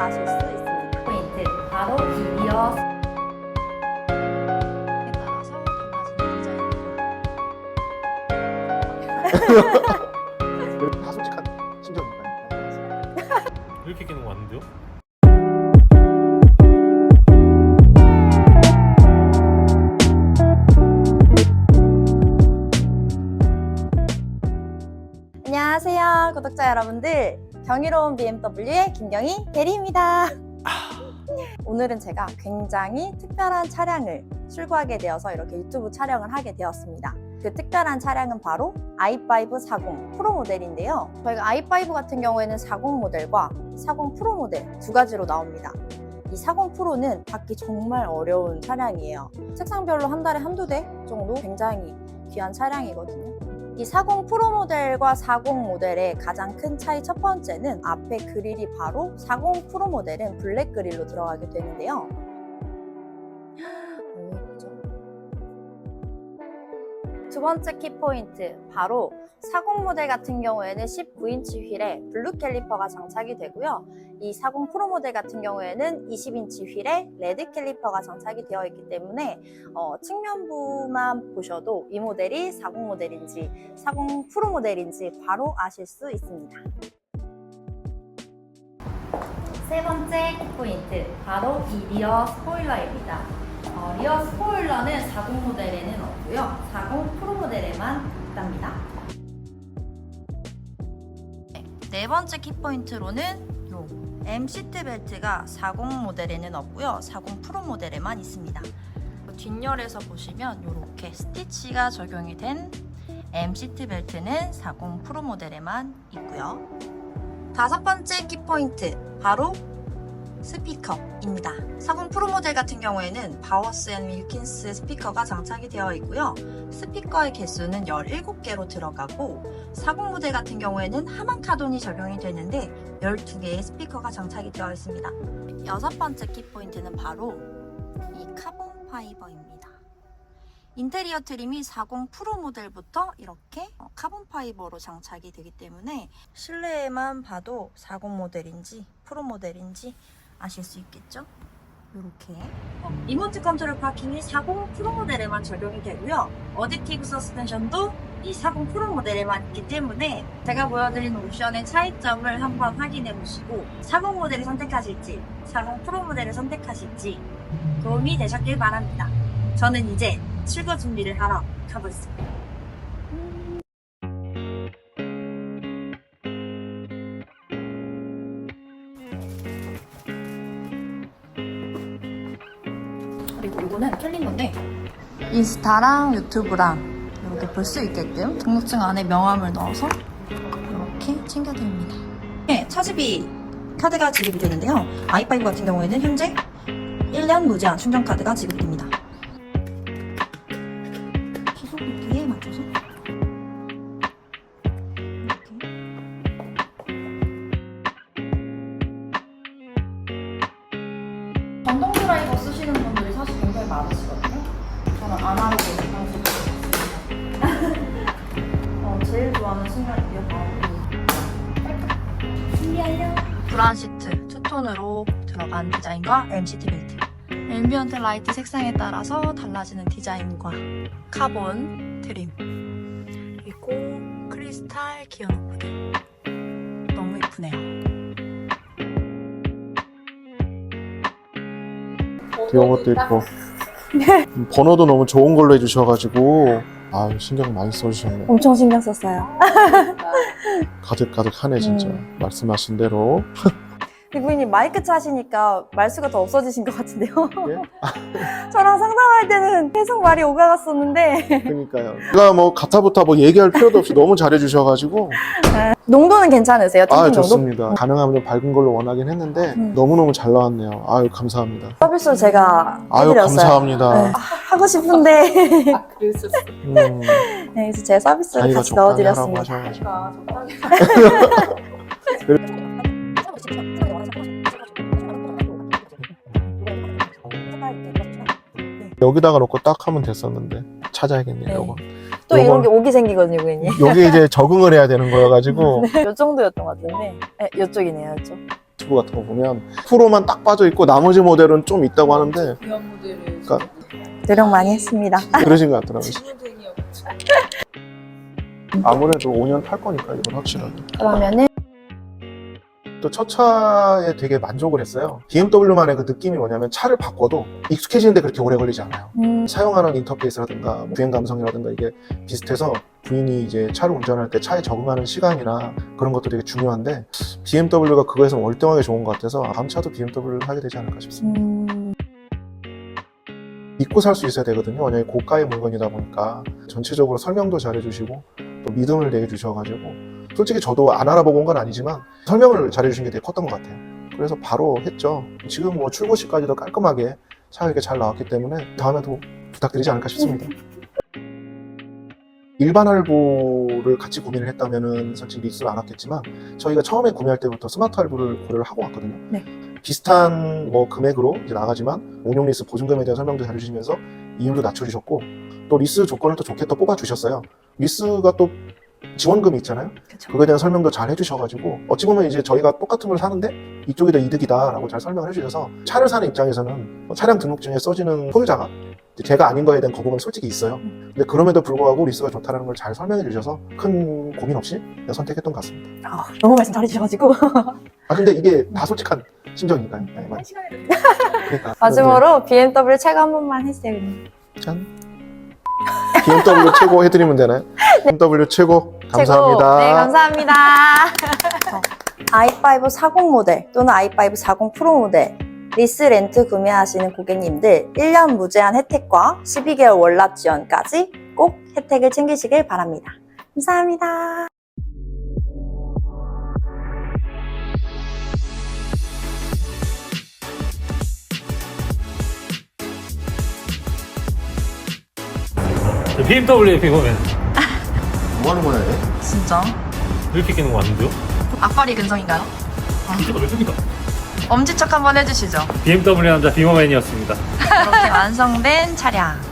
아실 수 있습니다. 포인트 바로 이디어 에 따라서 달라지는 디자인과 다 솔직한 심정입니다. 이렇게 끼는 거 맞는데요? 안녕하세요, 구독자 여러분들. 경이로운 BMW의 김경희 대리입니다. 오늘은 제가 굉장히 특별한 차량을 출고하게 되어서 이렇게 유튜브 촬영을 하게 되었습니다. 그 특별한 차량은 바로 i5 40 프로 모델인데요. 저희가 i5 같은 경우에는 40 모델과 40 프로 모델 두 가지로 나옵니다. 이 40 프로는 받기 정말 어려운 차량이에요. 색상별로 한 달에 한두 대 정도 굉장히 귀한 차량이거든요. 이 40 프로 모델과 40 모델의 가장 큰 차이 첫 번째는 앞에 그릴이 바로 40 프로 모델은 블랙 그릴로 들어가게 되는데요. 두 번째 키포인트, 바로 40 모델 같은 경우에는 19인치 휠에 블루 캘리퍼가 장착이 되고요. 이 40 프로 모델 같은 경우에는 20인치 휠에 레드 캘리퍼가 장착이 되어 있기 때문에 어, 측면부만 보셔도 이 모델이 40 모델인지 40 프로 모델인지 바로 아실 수 있습니다. 세 번째 키포인트 바로 이 리어 스포일러입니다. 어, 리어 스포일러는 40 모델에는 없고요. 40 프로 모델에만 있답니다. 네 번째 키포인트로는 요 M 시트 벨트가 40 모델에는 없고요. 40 프로 모델에만 있습니다. 뒷열에서 보시면 이렇게 스티치가 적용이 된 M 시트 벨트는 40 프로 모델에만 있고요. 다섯 번째 키포인트 바로 스피커입니다. 40 프로 모델 같은 경우에는 바워스 앤 윌킨스 스피커가 장착이 되어 있고요. 스피커의 개수는 17개로 들어가고 40 모델 같은 경우에는 하만 카돈이 적용이 되는데 12개의 스피커가 장착이 되어 있습니다. 여섯 번째 키포인트는 바로 이 카본 파이버입니다. 인테리어 트림이 40 프로 모델부터 이렇게 어, 카본 파이버로 장착이 되기 때문에 실내에만 봐도 40 모델인지 프로 모델인지 아실 수 있겠죠? 이렇게 리모트 컨트롤 파킹이 40 프로 모델에만 적용이 되고요. 어댑티브 서스펜션도 이 40 프로 모델에만 있기 때문에 제가 보여드린 옵션의 차이점을 한번 확인해 보시고 40 모델을 선택하실지 40 프로 모델을 선택하실지 도움이 되셨길 바랍니다. 저는 이제 출고 준비를 하러 가보겠습니다. 그리고 이거는 캘린더인데 인스타랑 유튜브랑 이렇게 볼 수 있게끔 등록증 안에 명함을 넣어서 이렇게 챙겨드립니다. 네, 차지비 카드가 지급이 되는데요. i5 같은 경우에는 현재 1년 무제한 충전 카드가 지급이 됩니다. 방식으로 쓰습니다. 어, 제일 좋아하는 순간이 이어폰. 준비하려. 브라운 시트 투톤으로 들어간 디자인과 M 시트 벨트. 앰비언트 라이트 색상에 따라서 달라지는 디자인과 카본 트림 그리고 크리스탈 기어 노브들 너무 예쁘네요. 귀여운 것도 있고. 음, 번호도 너무 좋은 걸로 해주셔가지고 아 신경 많이 써주셨네. 엄청 신경 썼어요. 가득가득하네 진짜. 음. 말씀하신 대로. 대부님 마이크 차시니까 말수가 더 없어지신 것 같은데요. 예? 저랑 상담할 때는 계속 말이 오가갔었는데 그러니까요. 제가 뭐 가타부타 뭐 얘기할 필요도 없이 너무 잘해주셔가지고 농도는 괜찮으세요? 아 팅팅 농도? 좋습니다. 가능하면 좀 밝은 걸로 원하긴 했는데 음. 너무너무 잘 나왔네요. 아유 감사합니다. 서비스 제가 아유 해드렸어요. 감사합니다. 네. 아, 하고 싶은데 음, 네, 그래서 제가 서비스를 자기가 같이 넣어드렸습니다. 여기다가 놓고 딱 하면 됐었는데 찾아야겠네요. 네. 요거. 또 이런 게 오기 생기거든요, 고객님. 여기 이제 적응을 해야 되는 거여가지고 요 정도였던 것 같은데. 네, 요쪽이네요, 요쪽. 유튜브 같은 거 보면 프로만 딱 빠져 있고 나머지 모델은 좀 있다고 하는데 모델을 그러니까 노력 많이 했습니다. 그러신 것 같더라고요. 아무래도 5년 탈 거니까 이건 확실하게. 그러면은 또 첫 차에 되게 만족을 했어요. BMW만의 그 느낌이 뭐냐면 차를 바꿔도 익숙해지는데 그렇게 오래 걸리지 않아요. 음, 사용하는 인터페이스라든가 뭐 주행 감성이라든가 이게 비슷해서 부인이 이제 차를 운전할 때 차에 적응하는 시간이나 그런 것도 되게 중요한데 BMW가 그거에서 월등하게 좋은 것 같아서 다음 차도 BMW를 하게 되지 않을까 싶습니다. 음, 믿고 살 수 있어야 되거든요. 왜냐하면 고가의 물건이다 보니까 전체적으로 설명도 잘해주시고 또 믿음을 내주셔가지고 솔직히 저도 안 알아보고 온 건 아니지만 설명을 잘해주신 게 되게 컸던 것 같아요. 그래서 바로 했죠. 지금 뭐 출고 시까지도 깔끔하게 이렇게 잘 나왔기 때문에 다음에도 부탁드리지 않을까 싶습니다. 일반 할부를 같이 고민을 했다면은 솔직히 리스를 안 왔겠지만 저희가 처음에 구매할 때부터 스마트 할부를 고려를 하고 왔거든요. 네. 비슷한 뭐 금액으로 이제 나가지만 운용 리스 보증금에 대한 설명도 잘해주시면서 이율도 낮춰주셨고 또 리스 조건을 또 좋게 또 뽑아주셨어요. 리스가 또 지원금이 있잖아요. 그쵸. 그거에 대한 설명도 잘 해주셔가지고 어찌 보면 이제 저희가 똑같은 걸 사는데 이쪽이 더 이득이다라고 잘 설명을 해주셔서 차를 사는 입장에서는 뭐 차량 등록증에 써지는 소유자가 제가 아닌 거에 대한 거부감이 솔직히 있어요. 근데 그럼에도 불구하고 리스가 좋다라는 걸 잘 설명해 주셔서 큰 고민 없이 선택했던 것 같습니다. 아, 너무 말씀 잘해주셔가지고 아 근데 이게 다 솔직한 심정이니까요. 네, 한 시간에 그러니까 마지막으로 BMW 한 번만 해주세요. 짠. BMW 최고 해드리면 되나요? BMW 최고 감사합니다. 최고. 네, 감사합니다. i5 40 모델 또는 i5 40 프로 모델 리스 렌트 구매하시는 고객님들 1년 무제한 혜택과 12개월 월납 지원까지 꼭 혜택을 챙기시길 바랍니다. 감사합니다. BMW의 비보면 뭐 하는 거야 얘? 진짜? 이렇게 끼는 거 맞는데요? 앞발이 근성인가요? 왜 씁니까? 엄지척 한번 해주시죠. BMW 남자 비머맨이었습니다. 이렇게 완성된 차량.